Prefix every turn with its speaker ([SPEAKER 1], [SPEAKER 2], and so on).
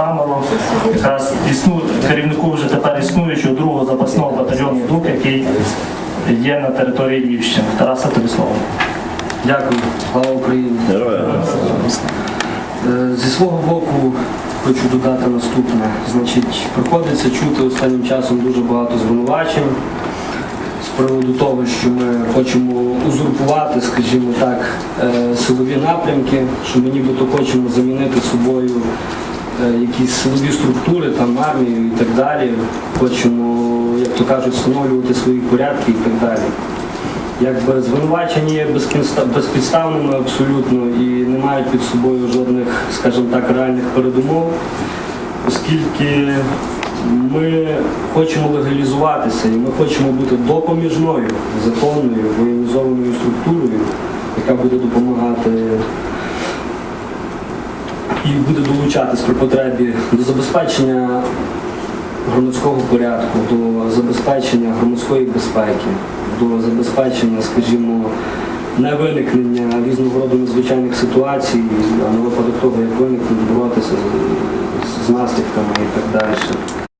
[SPEAKER 1] камеру. Якраз існу, керівнику вже тепер існуючого другого запасного батальйону ДУК, який є на території Львівщини. Тараса тобі слово.
[SPEAKER 2] Дякую, слава Україні. Е, Зі свого боку хочу додати наступне. Значить, приходиться чути останнім часом дуже багато звинувачень з приводу того, що ми хочемо узурпувати, скажімо так, е, силові напрямки, що ми нібито хочемо замінити собою якісь силові структури, там армію і так далі. Хочемо, як то кажуть, встановлювати свої порядки і так далі. Якби звинувачення є безпідста- безпідставними абсолютно і не мають під собою жодних, скажімо так, реальних передумов, оскільки ми хочемо легалізуватися і ми хочемо бути допоміжною законною воєнізованою структурою, яка буде допомагати і буде долучатись при потребі до забезпечення громадського порядку, до забезпечення громадської безпеки, до забезпечення, скажімо, не виникнення різного роду надзвичайних ситуацій, а на випадок того, як виникнуть, боротися з, з наслідками і так далі.